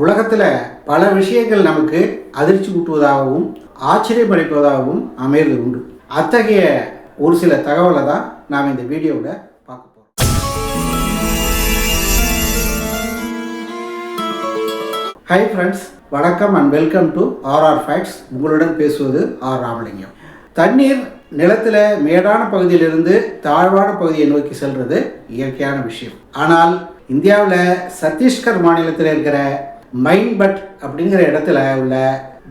உலகத்தில் பல விஷயங்கள் நமக்கு அதிர்ச்சி ஊட்டுவதாகவும் ஆச்சரியமளிப்பதாகவும் அமையறது உண்டு. அத்தகைய ஒரு சில தகவலை தான் நாம் இந்த வீடியோவில் பார்க்க போகிறோம் ஹாய் ஃப்ரெண்ட்ஸ் வணக்கம் and welcome to RR facts உங்களுடன் பேசுவது ஆர் ராமலிங்கம். தண்ணீர் நிலத்தில் மேடான பகுதியிலிருந்து தாழ்வான பகுதியை நோக்கி செல்வது இயற்கையான விஷயம். ஆனால் இந்தியாவில் சத்தீஸ்கர் மாநிலத்தில் இருக்கிற மைன்பட் அப்படிங்கிற இடத்துல உள்ள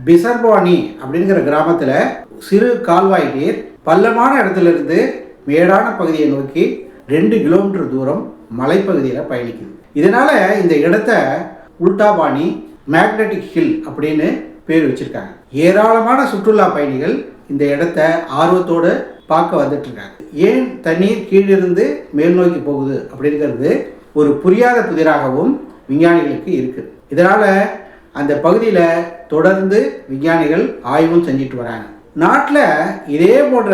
பிசர்பானி அப்படிங்கிற கிராமத்தில் சிறு கால்வாய் நீர் பள்ளமான இடத்துல இருந்து மேடான பகுதியை நோக்கி ரெண்டு கிலோமீட்டர் தூரம் மலைப்பகுதியில் பயணிக்குது. இதனால இந்த இடத்த உல்டாபாணி மேக்னெட்டிக் ஹில் அப்படின்னு பேர் வச்சிருக்காங்க. ஏராளமான சுற்றுலா பயணிகள் இந்த இடத்த ஆர்வத்தோடு பார்க்க வந்துட்டு இருக்காங்க. ஏன் தண்ணீர் கீழிருந்து மேல் நோக்கி போகுது அப்படிங்கிறது ஒரு புரியாத புதிராகவும் விஞ்ஞானிகளுக்கு இருக்குது இதனால் அந்த பகுதியில் தொடர்ந்து விஞ்ஞானிகள் ஆய்வும் செஞ்சுட்டு வராங்க. நாட்டில் இதே போன்ற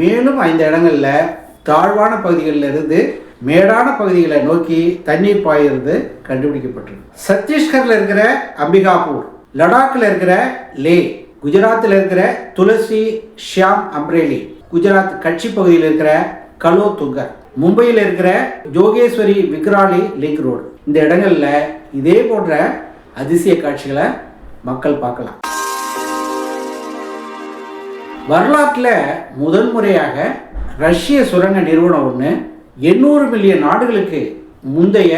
மேலும் ஐந்து இடங்களில் தாழ்வான பகுதிகளில் இருந்து மேடான பகுதிகளை நோக்கி தண்ணீர் பாயிறது கண்டுபிடிக்கப்பட்டிருக்கு. சத்தீஸ்கரில் இருக்கிற அம்பிகாபூர் லடாக்கில் இருக்கிற லே குஜராத்தில் இருக்கிற துளசி ஷியாம் அம்ரேலி குஜராத் கட்சி பகுதியில் இருக்கிற கலோ துங்கர் மும்பையில் இருக்கிற ஜோகேஸ்வரி விக்ராலி லிங்க் ரோடு. இந்த இடங்களில் இதே போன்ற அதிசய காட்சிகளை மக்கள் பார்க்கலாம். வரலாற்றில் முதன் முறையாக ரஷ்ய சுரங்க நிறுவனம் ஒன்று எண்ணூறு மில்லியன் நாடுகளுக்கு முந்தைய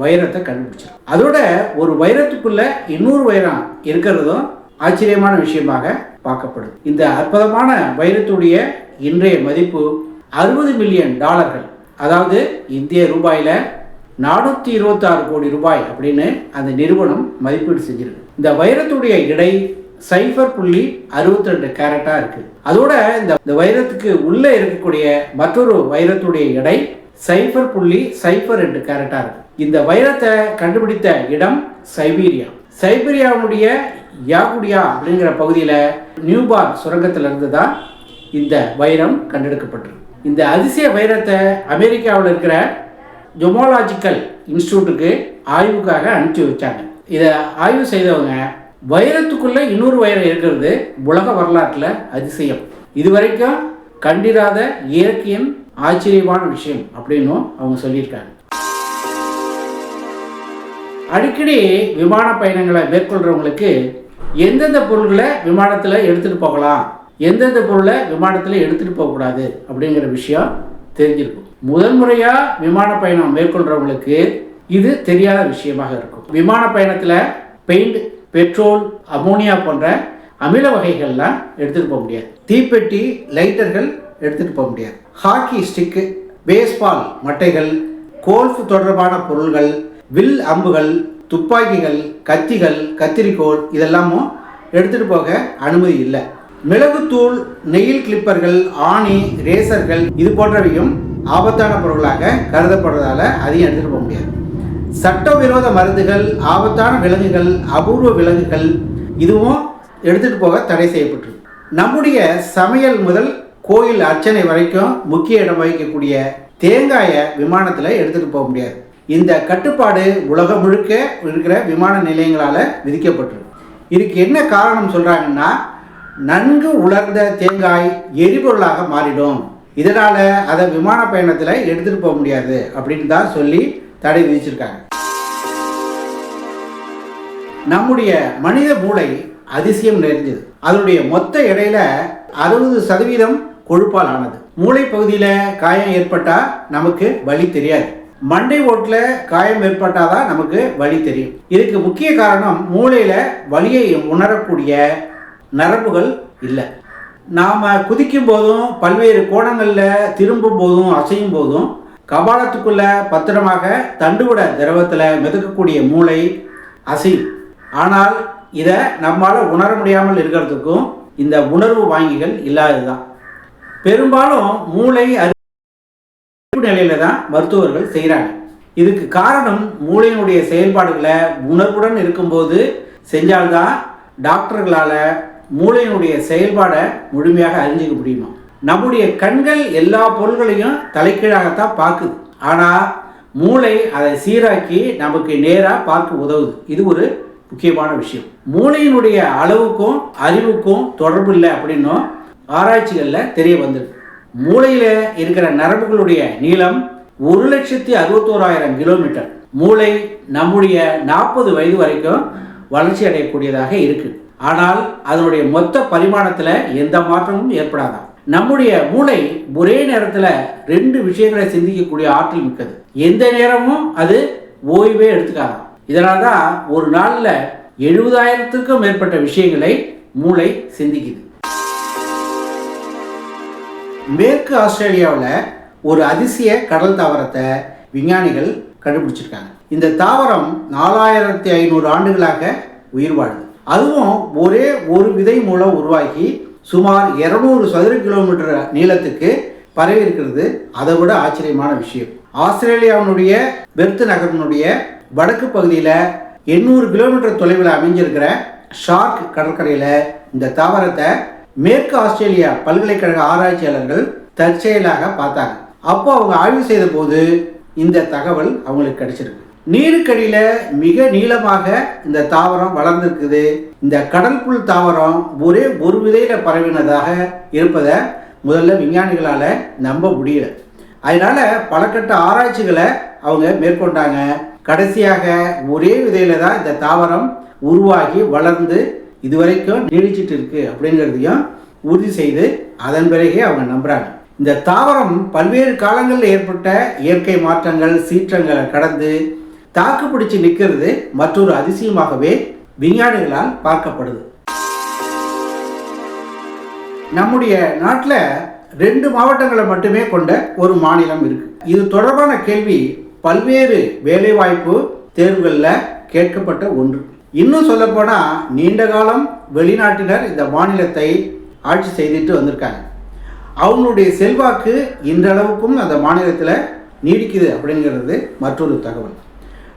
வைரத்தை கண்டுபிடிச்சார் அதோட ஒரு வைரத்துக்குள்ள இன்னொரு வைரம் இருக்கிறதும் ஆச்சரியமான விஷயமாக பார்க்கப்படுது. இந்த அற்புதமான வைரத்துடைய இன்றைய மதிப்பு அறுபது மில்லியன் டாலர்கள். அதாவது இந்திய ரூபாயில் நானூற்றி இருபத்தாறு கோடி ரூபாய் அப்படின்னு அந்த நிறுவனம் மதிப்பீடு செஞ்சிருக்கு. இந்த வைரத்துடைய இடை சைஃபர் புள்ளி அறுபத்தி ரெண்டு கேரட்டாக இருக்கு. அதோட இந்த இந்த வைரத்துக்கு உள்ளே இருக்கக்கூடிய மற்றொரு வைரத்துடைய எடை சைஃபர் புள்ளி சைஃபர் ரெண்டு கேரட்டாக இருக்கு. இந்த வைரத்தை கண்டுபிடித்த இடம் சைபீரியா. சைபீரியாவுடைய யாகுடியா அப்படிங்கிற பகுதியில் நியூபார் சுரங்கத்திலிருந்து தான் இந்த வைரம் கண்டெடுக்கப்பட்டிருக்கு. இந்த அதிசய வைரத்தை அமெரிக்காவில் இருக்கிற ஜொமாலாஜிக்கல் இன்ஸ்டியூட்டுக்கு ஆய்வுக்காக அனுப்பிச்சி வச்சாங்க. இதை ஆய்வு செய்தவங்க வைரத்துக்குள்ளே இன்னொரு வைரம் இருக்கிறது உலக வரலாற்றில் அதிசயம். இதுவரைக்கும் கண்டிராத இயற்கையின் ஆச்சரியமான விஷயம் அப்படின்னும் அவங்க சொல்லியிருக்காங்க. அடிக்கடி விமான பயணங்களை மேற்கொள்கிறவங்களுக்கு எந்தெந்த பொருள்களை விமானத்தில் எடுத்துகிட்டு போகலாம் எந்தெந்த பொருளை விமானத்தில் எடுத்துகிட்டு போகக்கூடாது அப்படிங்கிற விஷயம் தெரிஞ்சிருக்கும். முதல் முறையாக விமான பயணம் மேற்கொள்கிறவங்களுக்கு இது தெரியாத விஷயமாக இருக்கும். விமான பயணத்தில் பெயிண்ட் பெட்ரோல் அமோனியா போன்ற அமில வகைகள்லாம் எடுத்துகிட்டு போக முடியாது. தீப்பெட்டி லைட்டர்கள் எடுத்துகிட்டு போக முடியாது. ஹாக்கி ஸ்டிக்கு பேஸ்பால் மட்டைகள் கோல்ஃப் தொடர்பான பொருள்கள் வில் அம்புகள் துப்பாக்கிகள் கத்திகள் கத்திரிக்கோல் இதெல்லாமும் எடுத்துகிட்டு போக அனுமதி இல்லை. மிளகுத்தூள் நெயில் கிளிப்பர்கள் ஆணி ரேசர்கள் இது போன்றவையும் ஆபத்தான பொருளாக கருதப்படுறதால அதையும் எடுத்துகிட்டு போக முடியாது. சட்டவிரோத மருந்துகள் ஆபத்தான விலங்குகள் அபூர்வ விலங்குகள் இதுவும் எடுத்துகிட்டு போக தடை செய்யப்பட்டிருக்கு. நம்முடைய சமையல் முதல் கோயில் அர்ச்சனை வரைக்கும் முக்கிய இடம் வகிக்கக்கூடிய தேங்காயை விமானத்தில் எடுத்துகிட்டு போக முடியாது. இந்த கட்டுப்பாடு உலகம் முழுக்க இருக்கிற விமான நிலையங்களால் விதிக்கப்பட்டிருக்கு. இதுக்கு என்ன காரணம் சொல்கிறாங்கன்னா நன்கு உலர்ந்த தேங்காய் எரிபொருளாக மாறிடும். இதனால் அதை விமான பயணத்தில் எடுத்துகிட்டு போக முடியாது அப்படின்னு தான் சொல்லி தடை விதிச்சிருக்காங்க. நம்முடைய மனித மூளை அதிசயம் நிறைஞ்சது. அதனுடைய மொத்த எடையில அறுபது சதவீதம் கொழுப்பால் ஆனது. மூளை பகுதியில் காயம் ஏற்பட்டால் நமக்கு வலி தெரியாது. மண்டை ஓட்டில் காயம் ஏற்பட்டாதான் நமக்கு வலி தெரியும். இதுக்கு முக்கிய காரணம் மூளையில் வலியை உணரக்கூடிய நரம்புகள் இல்லை. நாம் குதிக்கும் போதும் பல்வேறு கோணங்களில் திரும்பும் போதும் அசையும் போதும் கபாலத்துக்குள்ள பத்திரமாக தண்டுவிட திரவத்தில் மிதக்கக்கூடிய மூளை அசையும் ஆனால் இதை நம்மால் உணர முடியாமல் இருக்கிறதுக்கும் இந்த உணர்வு வாங்கிகள் இல்லாததுதான். பெரும்பாலும் மூளை அறிவு நிலையில தான் மருத்துவர்கள் செய்கிறாங்க இதுக்கு காரணம் மூளையினுடைய செயல்பாடுகளை உணர்வுடன் இருக்கும்போது செஞ்சால்தான் டாக்டர்களால் மூளையினுடைய செயல்பாடை முழுமையாக அறிஞ்சிக்க முடியுமா? நம்முடைய கண்கள் எல்லா பொருள்களையும் தலைக்கீழாகத்தான் பார்க்குது. ஆனால் மூளை அதை சீராக்கி நமக்கு நேராக பார்க்க உதவுது. இது ஒரு முக்கியமான விஷயம். மூளையினுடைய அளவுக்கும் அறிவுக்கும் தொடர்பு இல்லை அப்படின்னும் ஆராய்ச்சிகளில் தெரிய வந்திருக்கு. மூளையில் இருக்கிற நரம்புகளுடைய நீளம் ஒரு லட்சத்தி அறுபத்தோராயிரம் கிலோமீட்டர். மூளை நம்முடைய நாற்பது வயது வரைக்கும் வளர்ச்சி அடையக்கூடியதாக இருக்குது ஆனால் அதனுடைய மொத்த பரிமாணத்தில் எந்த மாற்றமும் ஏற்படாதான் நம்முடைய மூளை ஒரே நேரத்தில் ரெண்டு விஷயங்களை சிந்திக்கக்கூடிய ஆற்றல் மிக்கது. எந்த நேரமும் அது ஓய்வே எடுத்துக்காதாம் இதனால தான் ஒரு நாளில் எழுபதாயிரத்துக்கும் மேற்பட்ட விஷயங்களை மூளை சிந்திக்குது. மேற்கு ஆஸ்திரேலியாவில் ஒரு அதிசய கடல் தாவரத்தை விஞ்ஞானிகள் கண்டுபிடிச்சிருக்காங்க. இந்த தாவரம் நாலாயிரத்தி ஐநூறு ஆண்டுகளாக உயிர் வாழுது அதுவும் ஒரே ஒரு விதை மூலம் உருவாகி சுமார் இருநூறு சதுர கிலோமீட்டர் நீளத்துக்கு பரவி இருக்கிறது. அதை விட ஆச்சரியமான விஷயம். ஆஸ்திரேலியாவினுடைய பெர்த் நகரினுடைய வடக்கு பகுதியில் எண்ணூறு கிலோமீட்டர் தொலைவில் அமைஞ்சிருக்கிற ஷார்க் கடற்கரையில் இந்த தாவரத்தை மேற்கு ஆஸ்திரேலியா பல்கலைக்கழக ஆராய்ச்சியாளர்கள் தற்செயலாக பார்த்தாங்க. அப்போ அவங்க ஆய்வு செய்த போது இந்த தகவல் அவங்களுக்கு கிடைச்சிருக்கு. நீருக்கடியில் மிக நீளமாக இந்த தாவரம் வளர்ந்துருக்குது. இந்த கடல் புல் தாவரம் ஒரே ஒரு விதையில் பரவினதாக இருப்பதை முதல்ல விஞ்ஞானிகளால் நம்ப முடியல. அதனால பலக்கட்ட ஆராய்ச்சிகளை அவங்க மேற்கொண்டாங்க. கடைசியாக ஒரே விதையில தான் இந்த தாவரம் உருவாகி வளர்ந்து இதுவரைக்கும் நீடிச்சிட்டு இருக்கு அப்படிங்கிறதையும் உறுதி செய்து அதன் பிறகே அவங்க நம்புறாங்க. இந்த தாவரம் பல்வேறு காலங்களில் ஏற்பட்ட இயற்கை மாற்றங்கள் சீற்றங்களை கடந்து தாக்கு பிடிச்சி நிற்கிறது மற்றொரு அதிசயமாகவே விஞ்ஞானிகளால் பார்க்கப்படுது. நம்முடைய நாட்டில் ரெண்டு மாவட்டங்களை மட்டுமே கொண்ட ஒரு மாநிலம் இருக்கு. இது தொடர்பான கேள்வி பல்வேறு வேலைவாய்ப்பு தேர்வுகளில் கேட்கப்பட்ட ஒன்று. இன்னும் சொல்லப்போனால் நீண்ட காலம் வெளிநாட்டினர் இந்த மாநிலத்தை ஆட்சி செய்துட்டு வந்திருக்காங்க. அவங்களுடைய செல்வாக்கு இன்றளவுக்கும் அந்த மாநிலத்தில் நீடிக்குது அப்படிங்கிறது மற்றொரு தகவல்.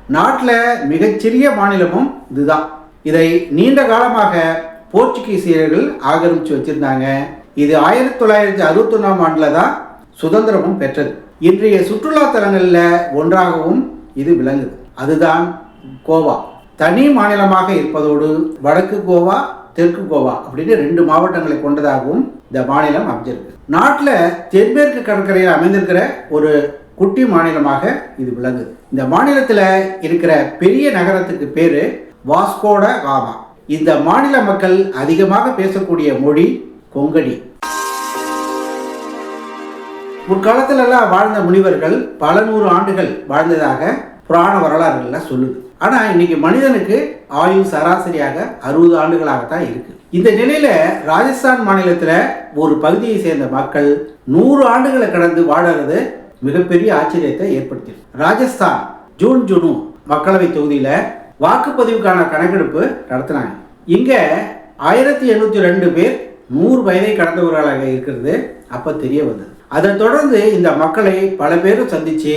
நாட்டில் மிகச்சிறிய மாநிலமும் இதுதான். இதை நீண்ட காலமாக போர்ச்சுகீசியர்கள் ஆக்கிரமித்து வச்சிருந்தாங்க. இது ஆயிரத்தி தொள்ளாயிரத்தி அறுபத்தொன்னாம் ஆண்டில் தான் சுதந்திரமும் பெற்றது. இன்றைய சுற்றுலா தலங்களில் ஒன்றாகவும் இது விளங்குது. அதுதான் கோவா. தனி மாநிலமாக இருப்பதோடு வடக்கு கோவா தெற்கு கோவா அப்படின்னு ரெண்டு மாவட்டங்களை கொண்டதாகவும் இந்த மாநிலம் அமைஞ்சிருக்கு. நாட்டில் தென்மேற்கு கடற்கரையில் அமைந்திருக்கிற ஒரு குட்டி மாநிலமாக இது விளங்குது இந்த மாநிலத்தில் இருக்கிற பெரிய நகரத்துக்கு பேர் வாஸ்கோட காமா. இந்த மாநில மக்கள் அதிகமாக பேசக்கூடிய மொழி கொங்கணி. முற்காலத்திலெல்லாம் வாழ்ந்த முனிவர்கள் பல நூறு ஆண்டுகள் வாழ்ந்ததாக புராண வரலாறுகள்ல சொல்லுது. ஆனா இன்னைக்கு மனிதனுக்கு ஆயுள் சராசரியாக அறுபது ஆண்டுகளாகத்தான் இருக்கு. இந்த நிலையில ராஜஸ்தான் மாநிலத்துல ஒரு பகுதியை சேர்ந்த மக்கள் நூறு ஆண்டுகளை கடந்து வாழறது மிகப்பெரிய ஆச்சரியத்தை ஏற்படுத்தியது. ராஜஸ்தான் ஜூன் ஜுனு மக்களவை தொகுதியில் வாக்குப்பதிவுக்கான கணக்கெடுப்பு நடத்தினாங்க. இங்க ஆயிரத்தி எண்ணூற்றி ரெண்டு பேர் நூறு வயதை கடந்தவர்களாக இருக்கிறது அப்ப தெரிய வந்தது. அதைத் தொடர்ந்து இந்த மக்களை பல பேரும் சந்திச்சு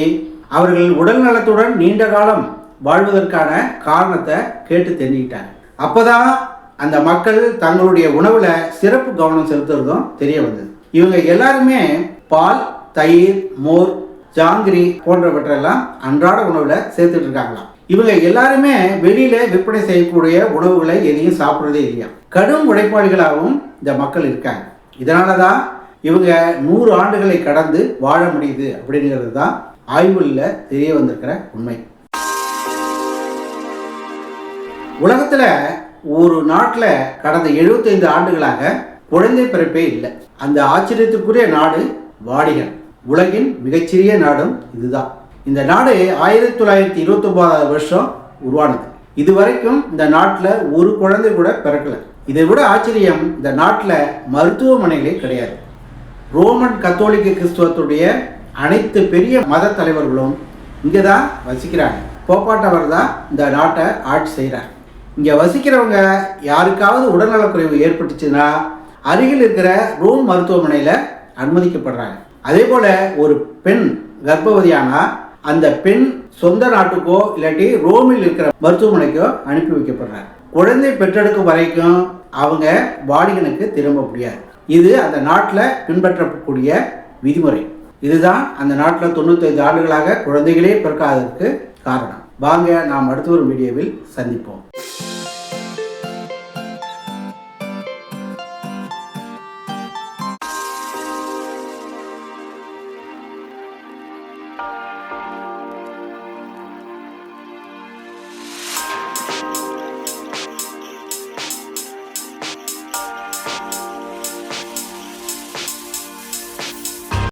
அவர்கள் உடல் நலத்துடன் நீண்ட காலம் வாழ்வதற்கான காரணத்தை கேட்டு தெரிஞ்சுக்கிட்டாங்க. அப்போதான் அந்த மக்கள் தங்களுடைய உணவுல சிறப்பு கவனம் செலுத்துறதும் தெரிய வந்தது. இவங்க எல்லாருமே பால் தயிர் மோர் ஜாங்கிரி போன்றவற்றெல்லாம் அன்றாட உணவுல சேர்த்துட்டு இருக்காங்களாம். இவங்க எல்லாருமே வெளியில விற்பனை செய்யக்கூடிய உணவுகளை எதையும் சாப்பிட்றதே இல்லையா கடும் உழைப்பாளிகளாகவும் இந்த மக்கள் இருக்காங்க. இதனால தான் இவங்க நூறு ஆண்டுகளை கடந்து வாழ முடியுது அப்படிங்கிறது தான் ஆய்வுகளில் தெரிய வந்திருக்கிற உண்மை. உலகத்தில் ஒரு நாட்டில் கடந்த 75 ஆண்டுகளாக குழந்தை பிறப்பே இல்லை. அந்த ஆச்சரியத்துக்குரிய நாடு வாடிகன். உலகின் மிகச்சிறிய நாடும் இதுதான். இந்த நாடு ஆயிரத்தி தொள்ளாயிரத்தி இருபத்தொம்போதாவது வருஷம் உருவானது. இது வரைக்கும் இந்த நாட்டில் ஒரு குழந்தை கூட பிறக்கல. இதை விட ஆச்சரியம் இந்த நாட்டில் மருத்துவமனைகளே கிடையாது. ரோமன் கத்தோலிக்க கிறிஸ்துவத்துடைய அனைத்து பெரிய மத தலைவர்களும் இங்கே தான் வசிக்கிறாங்க போப்பாட்டவர் தான் இந்த நாட்டை ஆட்சி செய்கிறார் இங்கே வசிக்கிறவங்க யாருக்காவது உடல்நலக்குறைவு ஏற்பட்டுச்சுன்னா அருகில் இருக்கிற ரோம் மருத்துவமனையில் அனுமதிக்கப்படுறாங்க. அதே போல் ஒரு பெண் கர்ப்பவதியானா அந்த பெண் சொந்த நாட்டுக்கோ இல்லாட்டி ரோமில் இருக்கிற மருத்துவமனைக்கோ அனுப்பி வைக்கப்படுறாங்க குழந்தை பெற்றெடுக்கும் வரைக்கும் அவங்க வாடிகனுக்கு திரும்ப முடியாது. இது அந்த நாட்டில் பின்பற்றக்கூடிய விதிமுறை. இதுதான் அந்த நாட்டில் தொண்ணூத்தைந்து ஆண்டுகளாக குழந்தைகளே பிறக்காததற்கு காரணம். வாங்க நாம் அடுத்த ஒரு வீடியோவில் சந்திப்போம்.